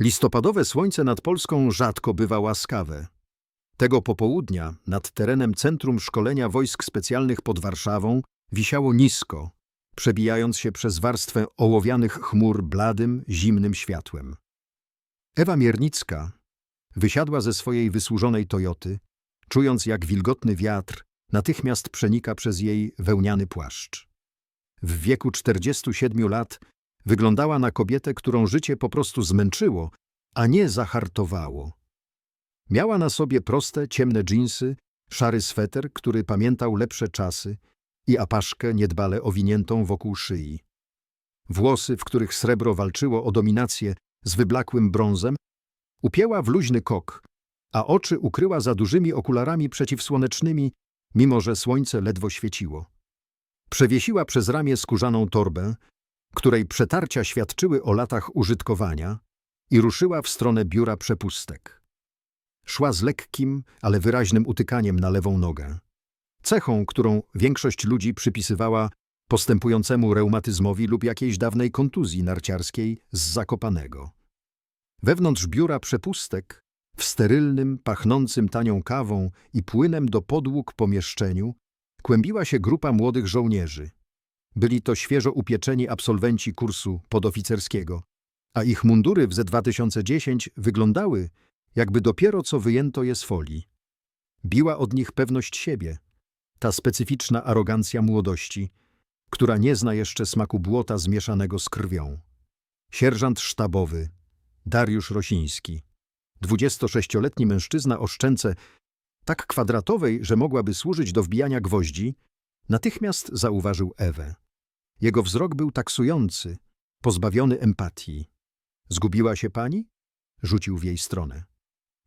Listopadowe słońce nad Polską rzadko bywa łaskawe. Tego popołudnia nad terenem Centrum Szkolenia Wojsk Specjalnych pod Warszawą wisiało nisko, przebijając się przez warstwę ołowianych chmur bladym, zimnym światłem. Ewa Miernicka wysiadła ze swojej wysłużonej Toyoty, czując jak wilgotny wiatr natychmiast przenika przez jej wełniany płaszcz. W wieku 47 lat wyglądała na kobietę, którą życie po prostu zmęczyło, a nie zahartowało. Miała na sobie proste, ciemne dżinsy, szary sweter, który pamiętał lepsze czasy i apaszkę niedbale owiniętą wokół szyi. Włosy, w których srebro walczyło o dominację z wyblakłym brązem, upięła w luźny kok, a oczy ukryła za dużymi okularami przeciwsłonecznymi, mimo że słońce ledwo świeciło. Przewiesiła przez ramię skórzaną torbę, której przetarcia świadczyły o latach użytkowania i ruszyła w stronę biura przepustek. Szła z lekkim, ale wyraźnym utykaniem na lewą nogę. Cechą, którą większość ludzi przypisywała postępującemu reumatyzmowi lub jakiejś dawnej kontuzji narciarskiej z Zakopanego. Wewnątrz biura przepustek, w sterylnym, pachnącym tanią kawą i płynem do podłóg pomieszczeniu, kłębiła się grupa młodych żołnierzy. Byli to świeżo upieczeni absolwenci kursu podoficerskiego, a ich mundury w Z2010 wyglądały, jakby dopiero co wyjęto je z folii. Biła od nich pewność siebie, ta specyficzna arogancja młodości, która nie zna jeszcze smaku błota zmieszanego z krwią. Sierżant sztabowy, Dariusz Rosiński, 26-letni mężczyzna o szczęce tak kwadratowej, że mogłaby służyć do wbijania gwoździ, natychmiast zauważył Ewę. Jego wzrok był taksujący, pozbawiony empatii. Zgubiła się pani? Rzucił w jej stronę.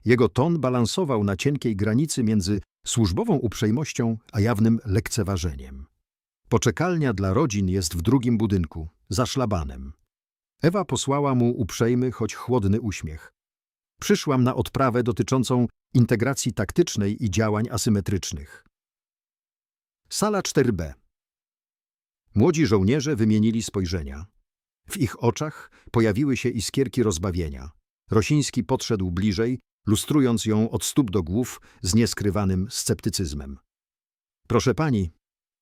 Jego ton balansował na cienkiej granicy między służbową uprzejmością a jawnym lekceważeniem. Poczekalnia dla rodzin jest w drugim budynku, za szlabanem. Ewa posłała mu uprzejmy, choć chłodny uśmiech. Przyszłam na odprawę dotyczącą integracji taktycznej i działań asymetrycznych. Sala 4B. Młodzi żołnierze wymienili spojrzenia. W ich oczach pojawiły się iskierki rozbawienia. Rosiński podszedł bliżej, lustrując ją od stóp do głów z nieskrywanym sceptycyzmem. Proszę pani,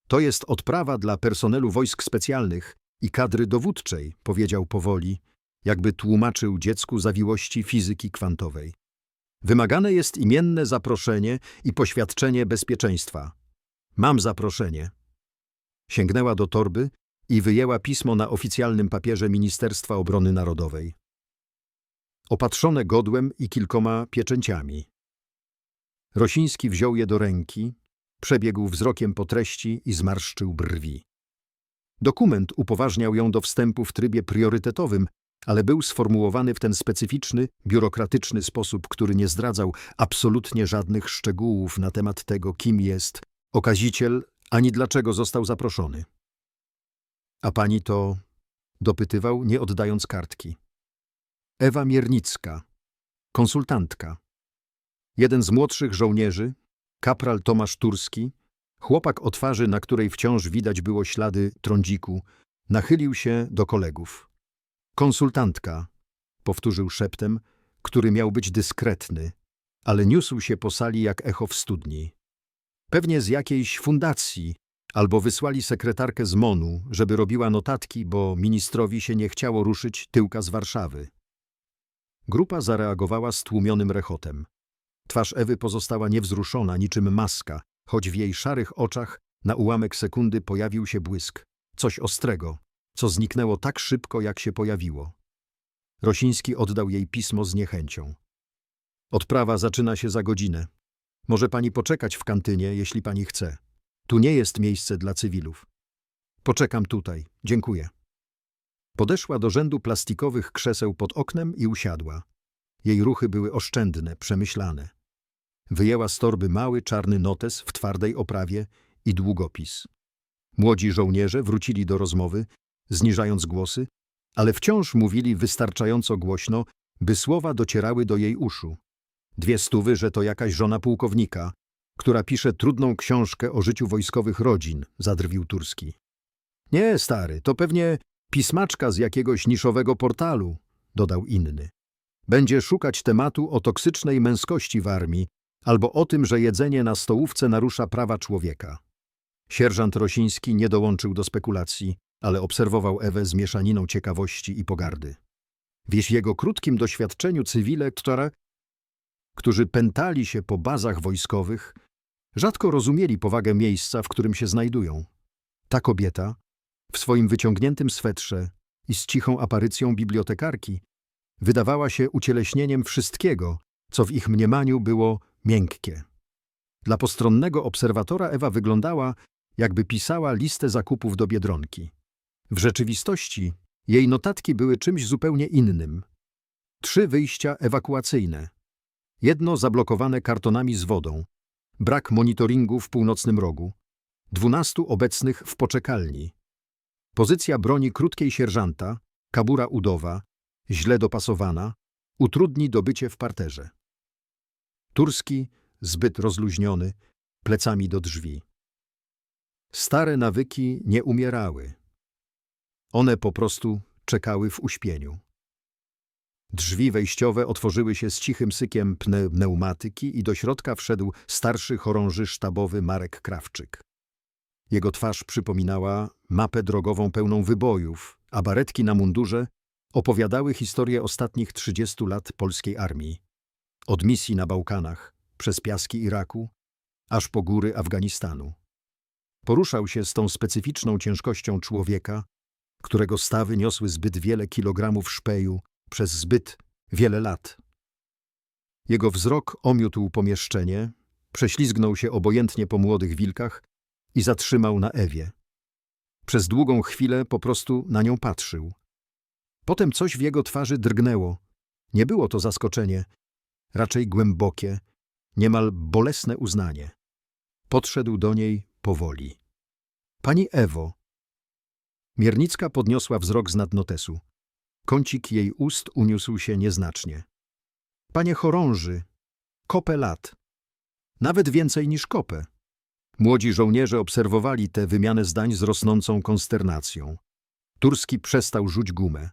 to jest odprawa dla personelu wojsk specjalnych i kadry dowódczej, powiedział powoli, jakby tłumaczył dziecku zawiłości fizyki kwantowej. Wymagane jest imienne zaproszenie i poświadczenie bezpieczeństwa. Mam zaproszenie. Sięgnęła do torby i wyjęła pismo na oficjalnym papierze Ministerstwa Obrony Narodowej. Opatrzone godłem i kilkoma pieczęciami. Rosiński wziął je do ręki, przebiegł wzrokiem po treści i zmarszczył brwi. Dokument upoważniał ją do wstępu w trybie priorytetowym, ale był sformułowany w ten specyficzny, biurokratyczny sposób, który nie zdradzał absolutnie żadnych szczegółów na temat tego, kim jest okaziciel, ani dlaczego został zaproszony. A pani to... dopytywał, nie oddając kartki. Ewa Miernicka, konsultantka. Jeden z młodszych żołnierzy, kapral Tomasz Turski, chłopak o twarzy, na której wciąż widać było ślady trądziku, nachylił się do kolegów. Konsultantka, powtórzył szeptem, który miał być dyskretny, ale niósł się po sali jak echo w studni. Pewnie z jakiejś fundacji, albo wysłali sekretarkę z MONU, żeby robiła notatki, bo ministrowi się nie chciało ruszyć tyłka z Warszawy. Grupa zareagowała stłumionym rechotem. Twarz Ewy pozostała niewzruszona, niczym maska, choć w jej szarych oczach na ułamek sekundy pojawił się błysk. Coś ostrego, co zniknęło tak szybko, jak się pojawiło. Rosiński oddał jej pismo z niechęcią. Odprawa zaczyna się za godzinę. Może pani poczekać w kantynie, jeśli pani chce. Tu nie jest miejsce dla cywilów. Poczekam tutaj. Dziękuję. Podeszła do rzędu plastikowych krzeseł pod oknem i usiadła. Jej ruchy były oszczędne, przemyślane. Wyjęła z torby mały, czarny notes w twardej oprawie i długopis. Młodzi żołnierze wrócili do rozmowy, zniżając głosy, ale wciąż mówili wystarczająco głośno, by słowa docierały do jej uszu. Dwie stówy, że to jakaś żona pułkownika, która pisze trudną książkę o życiu wojskowych rodzin, zadrwił Turski. Nie, stary, to pewnie pismaczka z jakiegoś niszowego portalu, dodał inny. Będzie szukać tematu o toksycznej męskości w armii albo o tym, że jedzenie na stołówce narusza prawa człowieka. Sierżant Rosiński nie dołączył do spekulacji, ale obserwował Ewę z mieszaniną ciekawości i pogardy. W jego krótkim doświadczeniu cywile, które, którzy pętali się po bazach wojskowych, rzadko rozumieli powagę miejsca, w którym się znajdują. Ta kobieta, w swoim wyciągniętym swetrze i z cichą aparycją bibliotekarki, wydawała się ucieleśnieniem wszystkiego, co w ich mniemaniu było miękkie. Dla postronnego obserwatora Ewa wyglądała, jakby pisała listę zakupów do Biedronki. W rzeczywistości jej notatki były czymś zupełnie innym. Trzy wyjścia ewakuacyjne. Jedno zablokowane kartonami z wodą, brak monitoringu w północnym rogu, dwunastu obecnych w poczekalni. Pozycja broni krótkiej sierżanta, kabura udowa, źle dopasowana, utrudni dobycie w parterze. Turski, zbyt rozluźniony, plecami do drzwi. Stare nawyki nie umierały. One po prostu czekały w uśpieniu. Drzwi wejściowe otworzyły się z cichym sykiem pne pneumatyki i do środka wszedł starszy chorąży sztabowy Marek Krawczyk. Jego twarz przypominała mapę drogową pełną wybojów, a baretki na mundurze opowiadały historię ostatnich 30 lat polskiej armii. Od misji na Bałkanach, przez piaski Iraku, aż po góry Afganistanu. Poruszał się z tą specyficzną ciężkością człowieka, którego stawy niosły zbyt wiele kilogramów szpeju przez zbyt wiele lat. Jego wzrok omiótł pomieszczenie, prześlizgnął się obojętnie po młodych wilkach i zatrzymał na Ewie. Przez długą chwilę po prostu na nią patrzył. Potem coś w jego twarzy drgnęło. Nie było to zaskoczenie, raczej głębokie, niemal bolesne uznanie. Podszedł do niej powoli. Pani Ewo. Miernicka podniosła wzrok z nad notesu. Kącik jej ust uniósł się nieznacznie. Panie chorąży, kopę lat. Nawet więcej niż kopę. Młodzi żołnierze obserwowali tę wymianę zdań z rosnącą konsternacją. Turski przestał rzuć gumę.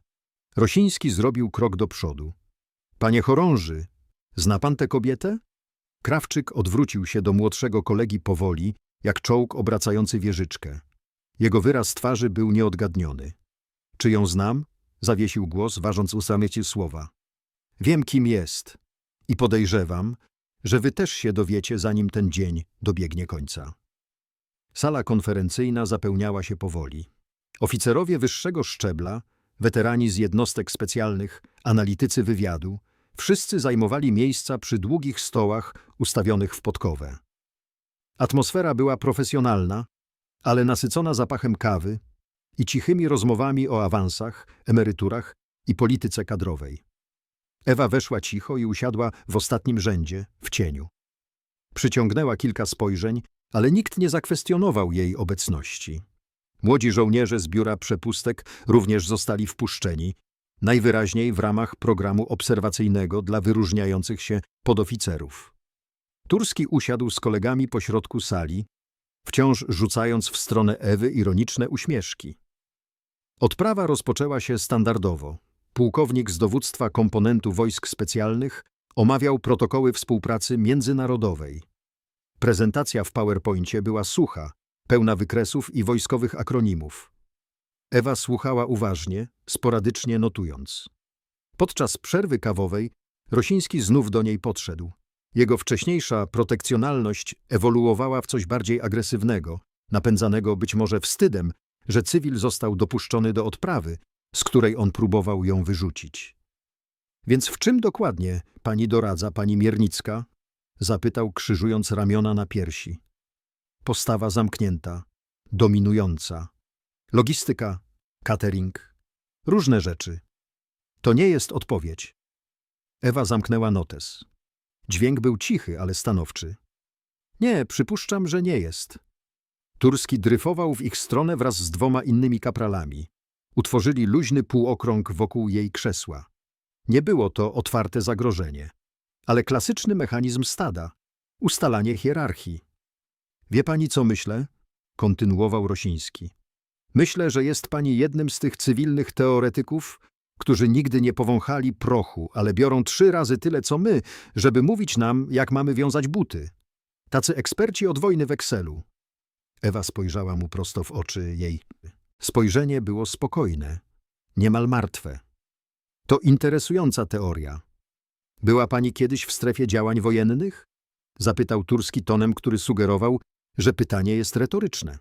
Rosiński zrobił krok do przodu. Panie chorąży, zna pan tę kobietę? Krawczyk odwrócił się do młodszego kolegi powoli, jak czołg obracający wieżyczkę. Jego wyraz twarzy był nieodgadniony. Czy ją znam? Zawiesił głos, ważąc usamycie słowa. Wiem, kim jest i podejrzewam, że wy też się dowiecie, zanim ten dzień dobiegnie końca. Sala konferencyjna zapełniała się powoli. Oficerowie wyższego szczebla, weterani z jednostek specjalnych, analitycy wywiadu, wszyscy zajmowali miejsca przy długich stołach ustawionych w podkowę. Atmosfera była profesjonalna, ale nasycona zapachem kawy i cichymi rozmowami o awansach, emeryturach i polityce kadrowej. Ewa weszła cicho i usiadła w ostatnim rzędzie, w cieniu. Przyciągnęła kilka spojrzeń, ale nikt nie zakwestionował jej obecności. Młodzi żołnierze z biura przepustek również zostali wpuszczeni, najwyraźniej w ramach programu obserwacyjnego dla wyróżniających się podoficerów. Turski usiadł z kolegami pośrodku sali, wciąż rzucając w stronę Ewy ironiczne uśmieszki. Odprawa rozpoczęła się standardowo. Pułkownik z dowództwa komponentu wojsk specjalnych omawiał protokoły współpracy międzynarodowej. Prezentacja w PowerPoincie była sucha, pełna wykresów i wojskowych akronimów. Ewa słuchała uważnie, sporadycznie notując. Podczas przerwy kawowej Rosiński znów do niej podszedł. Jego wcześniejsza protekcjonalność ewoluowała w coś bardziej agresywnego, napędzanego być może wstydem, że cywil został dopuszczony do odprawy, z której on próbował ją wyrzucić. Więc w czym dokładnie pani doradza, pani Miernicka? Zapytał, krzyżując ramiona na piersi. Postawa zamknięta, dominująca. Logistyka, catering, różne rzeczy. To nie jest odpowiedź. Ewa zamknęła notes. Dźwięk był cichy, ale stanowczy. Nie, przypuszczam, że nie jest. Turski dryfował w ich stronę wraz z dwoma innymi kapralami. Utworzyli luźny półokrąg wokół jej krzesła. Nie było to otwarte zagrożenie, ale klasyczny mechanizm stada, ustalanie hierarchii. Wie pani, co myślę? kontynuował Rosiński. Myślę, że jest pani jednym z tych cywilnych teoretyków, którzy nigdy nie powąchali prochu, ale biorą trzy razy tyle co my, żeby mówić nam, jak mamy wiązać buty. Tacy eksperci od wojny w Excelu. Ewa spojrzała mu prosto w oczy jej. Spojrzenie było spokojne, niemal martwe. To interesująca teoria. Była pani kiedyś w strefie działań wojennych? Zapytał Turski tonem, który sugerował, że pytanie jest retoryczne.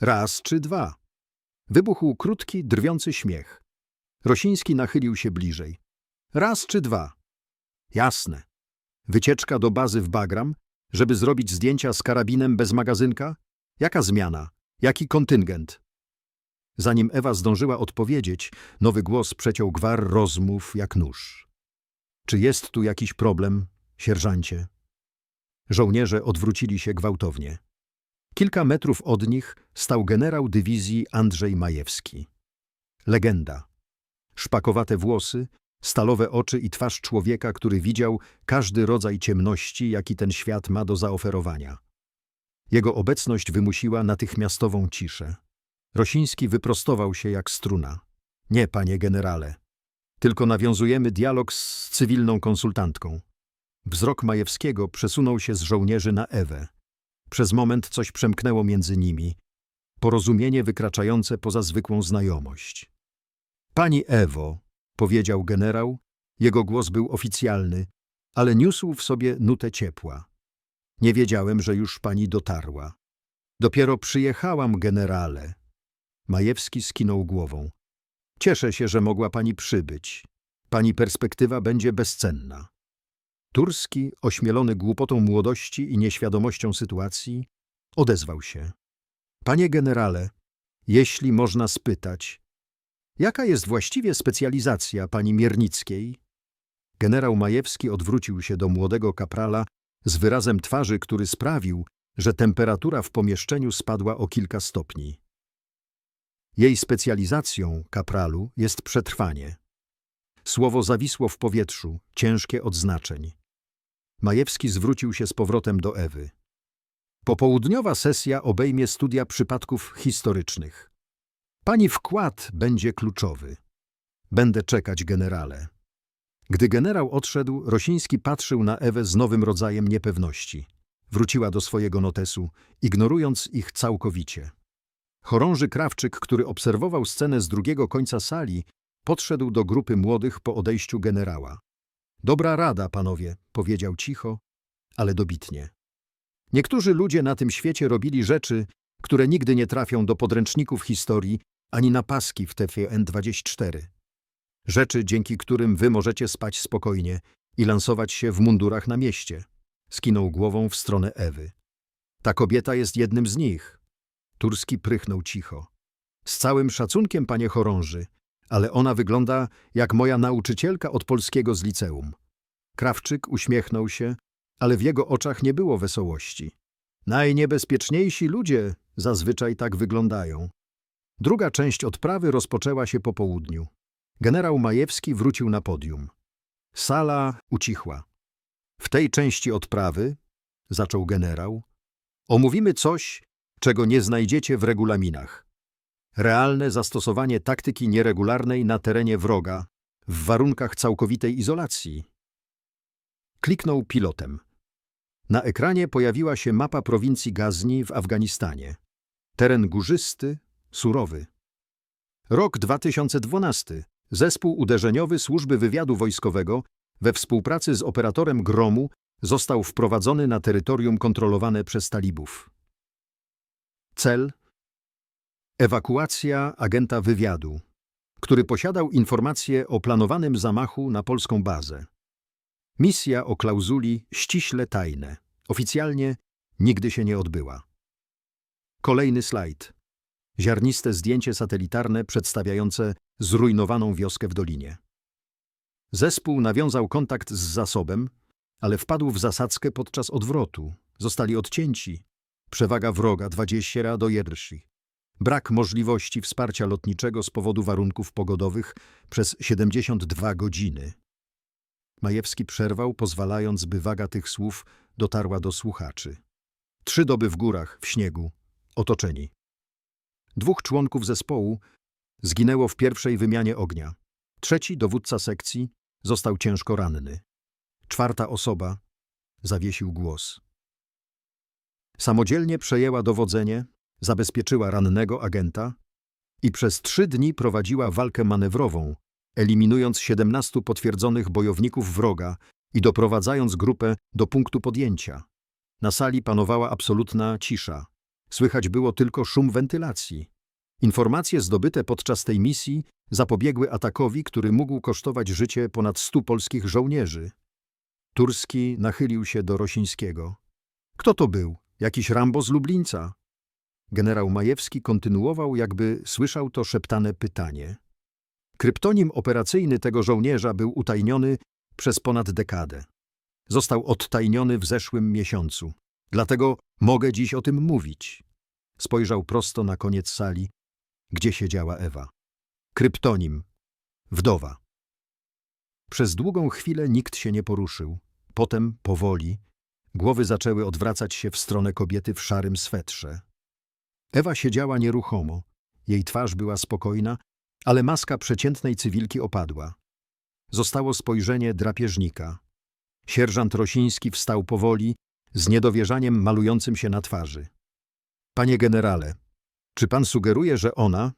Raz czy dwa. Wybuchł krótki, drwiący śmiech. Rosiński nachylił się bliżej. Raz czy dwa. Jasne. Wycieczka do bazy w Bagram, żeby zrobić zdjęcia z karabinem bez magazynka? Jaka zmiana? Jaki kontyngent? Zanim Ewa zdążyła odpowiedzieć, nowy głos przeciął gwar rozmów jak nóż. Czy jest tu jakiś problem, sierżancie? Żołnierze odwrócili się gwałtownie. Kilka metrów od nich stał generał dywizji Andrzej Majewski. Legenda. Szpakowate włosy, stalowe oczy i twarz człowieka, który widział każdy rodzaj ciemności, jaki ten świat ma do zaoferowania. Jego obecność wymusiła natychmiastową ciszę. Rosiński wyprostował się jak struna. Nie, panie generale. Tylko nawiązujemy dialog z cywilną konsultantką. Wzrok Majewskiego przesunął się z żołnierzy na Ewę. Przez moment coś przemknęło między nimi. Porozumienie wykraczające poza zwykłą znajomość. Pani Ewo, powiedział generał, jego głos był oficjalny, ale niósł w sobie nutę ciepła. Nie wiedziałem, że już pani dotarła. Dopiero przyjechałam, generale. Majewski skinął głową. Cieszę się, że mogła pani przybyć. Pani perspektywa będzie bezcenna. Turski, ośmielony głupotą młodości i nieświadomością sytuacji, odezwał się. Panie generale, jeśli można spytać, jaka jest właściwie specjalizacja pani Miernickiej? Generał Majewski odwrócił się do młodego kaprala z wyrazem twarzy, który sprawił, że temperatura w pomieszczeniu spadła o kilka stopni. Jej specjalizacją, kapralu, jest przetrwanie. Słowo zawisło w powietrzu, ciężkie od znaczeń. Majewski zwrócił się z powrotem do Ewy. Popołudniowa sesja obejmie studia przypadków historycznych. Pani wkład będzie kluczowy. Będę czekać, generale. Gdy generał odszedł, Rosiński patrzył na Ewę z nowym rodzajem niepewności. Wróciła do swojego notesu, ignorując ich całkowicie. Chorąży Krawczyk, który obserwował scenę z drugiego końca sali, podszedł do grupy młodych po odejściu generała. Dobra rada, panowie, powiedział cicho, ale dobitnie. Niektórzy ludzie na tym świecie robili rzeczy, które nigdy nie trafią do podręczników historii ani na paski w TVN24. Rzeczy, dzięki którym wy możecie spać spokojnie i lansować się w mundurach na mieście. Skinął głową w stronę Ewy. Ta kobieta jest jednym z nich. Turski prychnął cicho. Z całym szacunkiem, panie chorąży, ale ona wygląda jak moja nauczycielka od polskiego z liceum. Krawczyk uśmiechnął się, ale w jego oczach nie było wesołości. Najniebezpieczniejsi ludzie zazwyczaj tak wyglądają. Druga część odprawy rozpoczęła się po południu. Generał Majewski wrócił na podium. Sala ucichła. W tej części odprawy, zaczął generał, omówimy coś, czego nie znajdziecie w regulaminach. Realne zastosowanie taktyki nieregularnej na terenie wroga, w warunkach całkowitej izolacji. Kliknął pilotem. Na ekranie pojawiła się mapa prowincji Gazni w Afganistanie. Teren górzysty, surowy. Rok 2012. Zespół uderzeniowy Służby Wywiadu Wojskowego we współpracy z operatorem Gromu został wprowadzony na terytorium kontrolowane przez talibów. Cel ewakuacja agenta wywiadu, który posiadał informacje o planowanym zamachu na polską bazę. Misja o klauzuli ściśle tajne. Oficjalnie nigdy się nie odbyła. Kolejny slajd. Ziarniste zdjęcie satelitarne przedstawiające zrujnowaną wioskę w dolinie. Zespół nawiązał kontakt z zasobem, ale wpadł w zasadzkę podczas odwrotu. Zostali odcięci. Przewaga wroga 20 do 1. Brak możliwości wsparcia lotniczego z powodu warunków pogodowych przez 72 godziny. Majewski przerwał, pozwalając, by waga tych słów dotarła do słuchaczy. Trzy doby w górach, w śniegu, otoczeni. Dwóch członków zespołu zginęło w pierwszej wymianie ognia. Trzeci, dowódca sekcji, został ciężko ranny. Czwarta osoba zawiesił głos. Samodzielnie przejęła dowodzenie, zabezpieczyła rannego agenta i przez trzy dni prowadziła walkę manewrową, eliminując 17 potwierdzonych bojowników wroga i doprowadzając grupę do punktu podjęcia. Na sali panowała absolutna cisza. Słychać było tylko szum wentylacji. Informacje zdobyte podczas tej misji zapobiegły atakowi, który mógł kosztować życie ponad stu polskich żołnierzy. Turski nachylił się do Rosińskiego. Kto to był? Jakiś Rambo z Lublińca? Generał Majewski kontynuował, jakby słyszał to szeptane pytanie. Kryptonim operacyjny tego żołnierza był utajniony przez ponad dekadę. Został odtajniony w zeszłym miesiącu. Dlatego mogę dziś o tym mówić. Spojrzał prosto na koniec sali, gdzie siedziała Ewa. Kryptonim. Wdowa. Przez długą chwilę nikt się nie poruszył. Potem, powoli, głowy zaczęły odwracać się w stronę kobiety w szarym swetrze. Ewa siedziała nieruchomo. Jej twarz była spokojna, ale maska przeciętnej cywilki opadła. Zostało spojrzenie drapieżnika. Sierżant Rosiński wstał powoli, z niedowierzaniem malującym się na twarzy. Panie generale, czy pan sugeruje, że ona...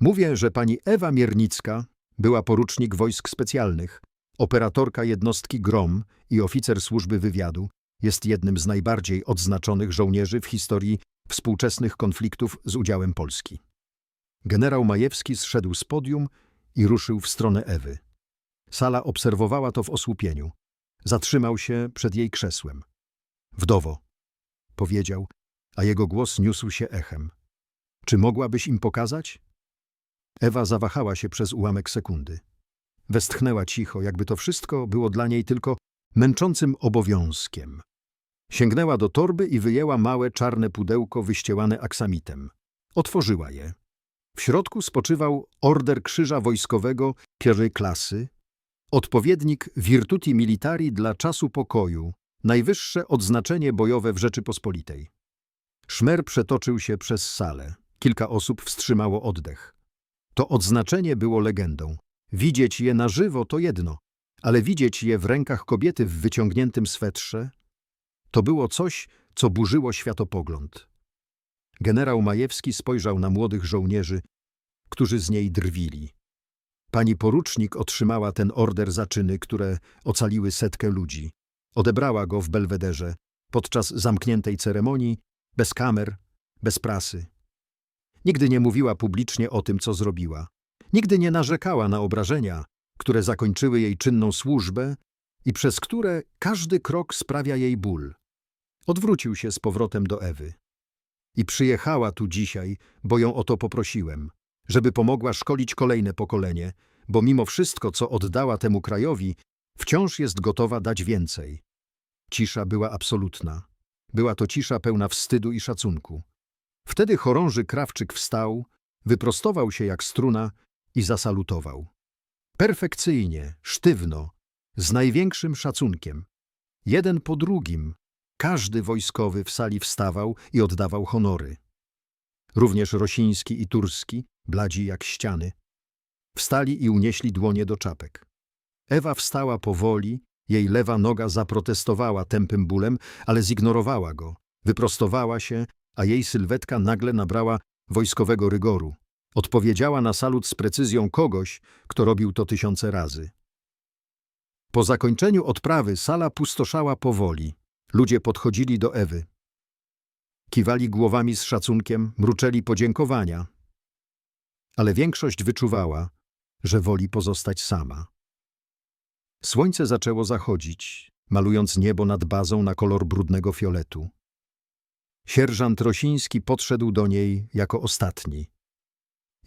Mówię, że pani Ewa Miernicka była porucznik wojsk specjalnych, operatorka jednostki GROM i oficer służby wywiadu, jest jednym z najbardziej odznaczonych żołnierzy w historii współczesnych konfliktów z udziałem Polski. Generał Majewski zszedł z podium i ruszył w stronę Ewy. Sala obserwowała to w osłupieniu. Zatrzymał się przed jej krzesłem. Wdowo, powiedział, a jego głos niósł się echem. Czy mogłabyś im pokazać? Ewa zawahała się przez ułamek sekundy. Westchnęła cicho, jakby to wszystko było dla niej tylko męczącym obowiązkiem. Sięgnęła do torby i wyjęła małe czarne pudełko wyściełane aksamitem. Otworzyła je. W środku spoczywał order krzyża wojskowego pierwszej klasy, odpowiednik Virtuti Militari dla czasu pokoju, najwyższe odznaczenie bojowe w Rzeczypospolitej. Szmer przetoczył się przez salę. Kilka osób wstrzymało oddech. To odznaczenie było legendą. Widzieć je na żywo to jedno, ale widzieć je w rękach kobiety w wyciągniętym swetrze to było coś, co burzyło światopogląd. Generał Majewski spojrzał na młodych żołnierzy, którzy z niej drwili. Pani porucznik otrzymała ten order za czyny, które ocaliły setkę ludzi. Odebrała go w Belwederze, podczas zamkniętej ceremonii, bez kamer, bez prasy. Nigdy nie mówiła publicznie o tym, co zrobiła. Nigdy nie narzekała na obrażenia, które zakończyły jej czynną służbę i przez które każdy krok sprawia jej ból. Odwrócił się z powrotem do Ewy. I przyjechała tu dzisiaj, bo ją o to poprosiłem, żeby pomogła szkolić kolejne pokolenie, bo mimo wszystko, co oddała temu krajowi, wciąż jest gotowa dać więcej. Cisza była absolutna. Była to cisza pełna wstydu i szacunku. Wtedy chorąży Krawczyk wstał, wyprostował się jak struna i zasalutował. Perfekcyjnie, sztywno, z największym szacunkiem. Jeden po drugim, każdy wojskowy w sali wstawał i oddawał honory. Również Rosiński i Turski, bladzi jak ściany, wstali i unieśli dłonie do czapek. Ewa wstała powoli, jej lewa noga zaprotestowała tępym bólem, ale zignorowała go. Wyprostowała się, a jej sylwetka nagle nabrała wojskowego rygoru. Odpowiedziała na salut z precyzją kogoś, kto robił to tysiące razy. Po zakończeniu odprawy sala pustoszała powoli. Ludzie podchodzili do Ewy. Kiwali głowami z szacunkiem, mruczeli podziękowania. Ale większość wyczuwała, że woli pozostać sama. Słońce zaczęło zachodzić, malując niebo nad bazą na kolor brudnego fioletu. Sierżant Rosiński podszedł do niej jako ostatni.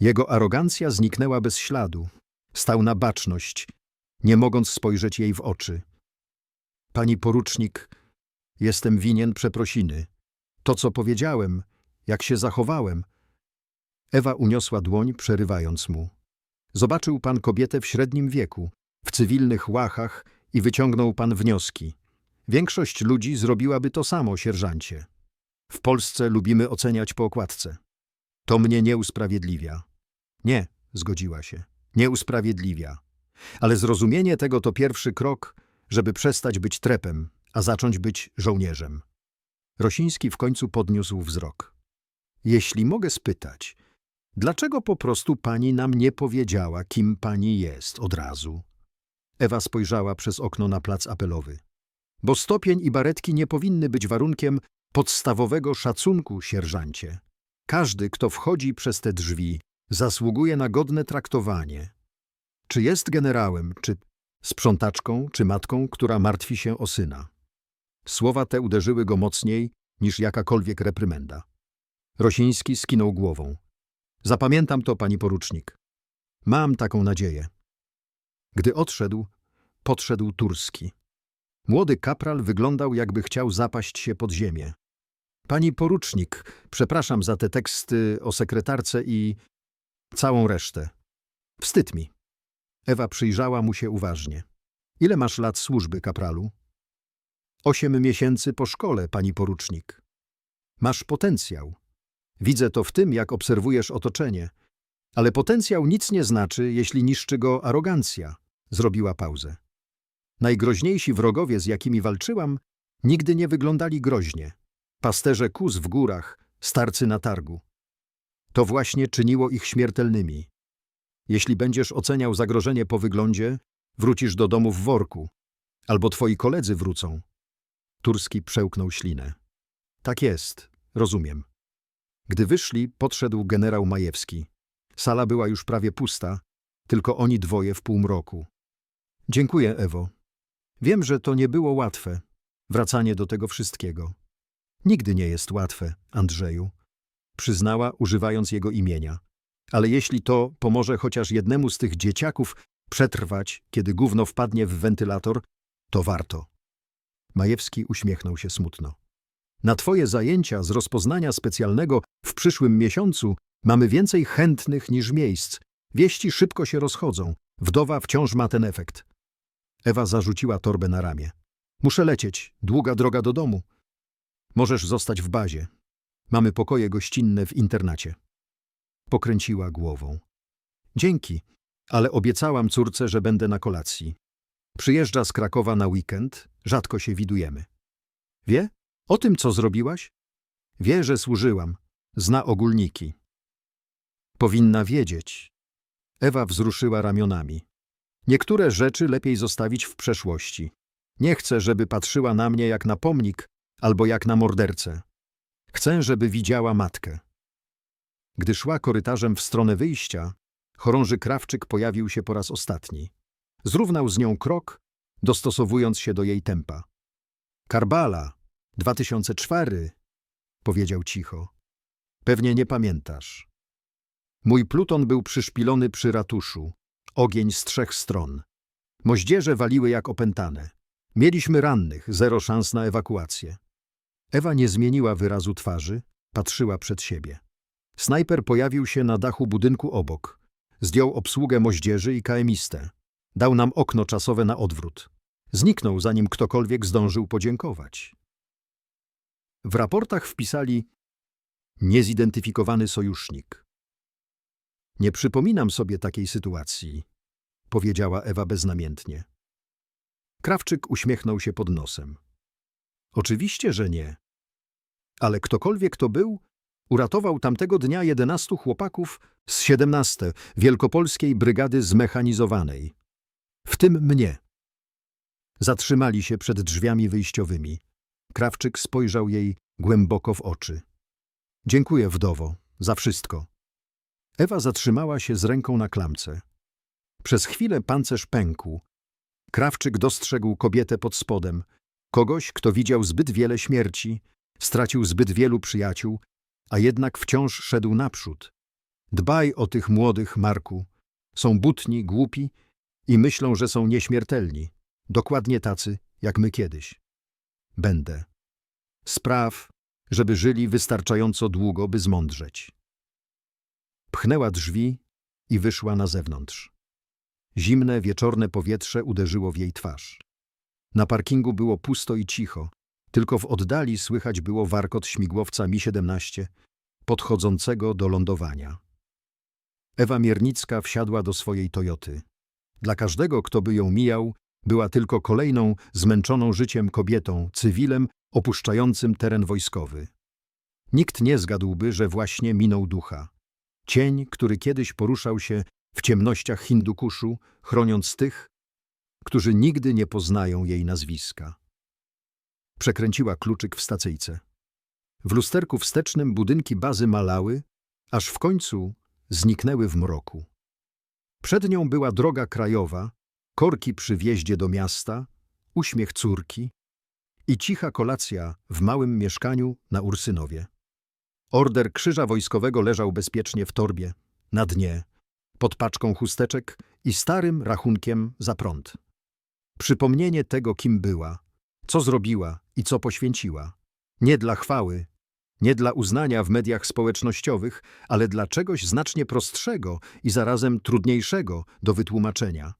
Jego arogancja zniknęła bez śladu. Stał na baczność, nie mogąc spojrzeć jej w oczy. Pani porucznik, jestem winien przeprosiny. To, co powiedziałem, jak się zachowałem. Ewa uniosła dłoń, przerywając mu. Zobaczył pan kobietę w średnim wieku, cywilnych łachach i wyciągnął pan wnioski. Większość ludzi zrobiłaby to samo, sierżancie. W Polsce lubimy oceniać po okładce. To mnie nie usprawiedliwia. Nie, zgodziła się. Nie usprawiedliwia. Ale zrozumienie tego to pierwszy krok, żeby przestać być trepem, a zacząć być żołnierzem. Rosiński w końcu podniósł wzrok. Jeśli mogę spytać, dlaczego po prostu pani nam nie powiedziała, kim pani jest od razu? Ewa spojrzała przez okno na plac apelowy. Bo stopień i baretki nie powinny być warunkiem podstawowego szacunku, sierżancie. Każdy, kto wchodzi przez te drzwi, zasługuje na godne traktowanie. Czy jest generałem, czy sprzątaczką, czy matką, która martwi się o syna. Słowa te uderzyły go mocniej niż jakakolwiek reprymenda. Rosiński skinął głową. Zapamiętam to, pani porucznik. Mam taką nadzieję. Gdy odszedł, podszedł Turski. Młody kapral wyglądał, jakby chciał zapaść się pod ziemię. Pani porucznik, przepraszam za te teksty o sekretarce i całą resztę. Wstyd mi. Ewa przyjrzała mu się uważnie. Ile masz lat służby, kapralu? Osiem miesięcy po szkole, pani porucznik. Masz potencjał. Widzę to w tym, jak obserwujesz otoczenie. Ale potencjał nic nie znaczy, jeśli niszczy go arogancja. Zrobiła pauzę. Najgroźniejsi wrogowie, z jakimi walczyłam, nigdy nie wyglądali groźnie. Pasterze kóz w górach, starcy na targu. To właśnie czyniło ich śmiertelnymi. Jeśli będziesz oceniał zagrożenie po wyglądzie, wrócisz do domu w worku. Albo twoi koledzy wrócą. Turski przełknął ślinę. Tak jest, rozumiem. Gdy wyszli, podszedł generał Majewski. Sala była już prawie pusta, tylko oni dwoje w półmroku. Dziękuję, Ewo. Wiem, że to nie było łatwe, wracanie do tego wszystkiego. Nigdy nie jest łatwe, Andrzeju, przyznała, używając jego imienia. Ale jeśli to pomoże chociaż jednemu z tych dzieciaków przetrwać, kiedy gówno wpadnie w wentylator, to warto. Majewski uśmiechnął się smutno. Na twoje zajęcia z rozpoznania specjalnego w przyszłym miesiącu mamy więcej chętnych niż miejsc. Wieści szybko się rozchodzą. Wdowa wciąż ma ten efekt. Ewa zarzuciła torbę na ramię. Muszę lecieć. Długa droga do domu. Możesz zostać w bazie. Mamy pokoje gościnne w internacie. Pokręciła głową. Dzięki, ale obiecałam córce, że będę na kolacji. Przyjeżdża z Krakowa na weekend, rzadko się widujemy. Wie? O tym, co zrobiłaś? Wie, że służyłam. Zna ogólniki. Powinna wiedzieć. Ewa wzruszyła ramionami. Niektóre rzeczy lepiej zostawić w przeszłości. Nie chcę, żeby patrzyła na mnie jak na pomnik albo jak na mordercę. Chcę, żeby widziała matkę. Gdy szła korytarzem w stronę wyjścia, chorąży Krawczyk pojawił się po raz ostatni. Zrównał z nią krok, dostosowując się do jej tempa. Karbala, 2004, powiedział cicho. Pewnie nie pamiętasz. Mój pluton był przyszpilony przy ratuszu. Ogień z trzech stron. Moździerze waliły jak opętane. Mieliśmy rannych, zero szans na ewakuację. Ewa nie zmieniła wyrazu twarzy, patrzyła przed siebie. Snajper pojawił się na dachu budynku obok. Zdjął obsługę moździerzy i kaemistę. Dał nam okno czasowe na odwrót. Zniknął, zanim ktokolwiek zdążył podziękować. W raportach wpisali niezidentyfikowany sojusznik. Nie przypominam sobie takiej sytuacji, powiedziała Ewa beznamiętnie. Krawczyk uśmiechnął się pod nosem. Oczywiście, że nie. Ale ktokolwiek to był, uratował tamtego dnia jedenastu chłopaków z 17 Wielkopolskiej Brygady Zmechanizowanej. W tym mnie. Zatrzymali się przed drzwiami wyjściowymi. Krawczyk spojrzał jej głęboko w oczy. Dziękuję, wdowo, za wszystko. Ewa zatrzymała się z ręką na klamce. Przez chwilę pancerz pękł. Krawczyk dostrzegł kobietę pod spodem, kogoś, kto widział zbyt wiele śmierci, stracił zbyt wielu przyjaciół, a jednak wciąż szedł naprzód. Dbaj o tych młodych, Marku. Są butni, głupi i myślą, że są nieśmiertelni. Dokładnie tacy, jak my kiedyś. Będę. Spraw, żeby żyli wystarczająco długo, by zmądrzeć. Pchnęła drzwi i wyszła na zewnątrz. Zimne, wieczorne powietrze uderzyło w jej twarz. Na parkingu było pusto i cicho, tylko w oddali słychać było warkot śmigłowca Mi-17 podchodzącego do lądowania. Ewa Miernicka wsiadła do swojej Toyoty. Dla każdego, kto by ją mijał, była tylko kolejną zmęczoną życiem kobietą, cywilem opuszczającym teren wojskowy. Nikt nie zgadłby, że właśnie minął ducha. Cień, który kiedyś poruszał się w ciemnościach Hindukuszu, chroniąc tych, którzy nigdy nie poznają jej nazwiska. Przekręciła kluczyk w stacyjce. W lusterku wstecznym budynki bazy malały, aż w końcu zniknęły w mroku. Przed nią była droga krajowa, korki przy wjeździe do miasta, uśmiech córki i cicha kolacja w małym mieszkaniu na Ursynowie. Order krzyża wojskowego leżał bezpiecznie w torbie, na dnie, pod paczką chusteczek i starym rachunkiem za prąd. Przypomnienie tego, kim była, co zrobiła i co poświęciła. Nie dla chwały, nie dla uznania w mediach społecznościowych, ale dla czegoś znacznie prostszego i zarazem trudniejszego do wytłumaczenia,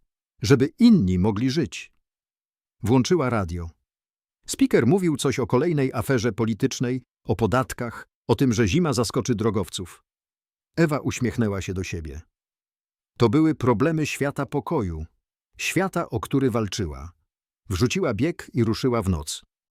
żeby inni mogli żyć. Włączyła radio. Speaker mówił coś o kolejnej aferze politycznej, o podatkach, o tym, że zima zaskoczy drogowców. Ewa uśmiechnęła się do siebie. To były problemy świata pokoju, świata, o który walczyła. Wrzuciła bieg i ruszyła w noc.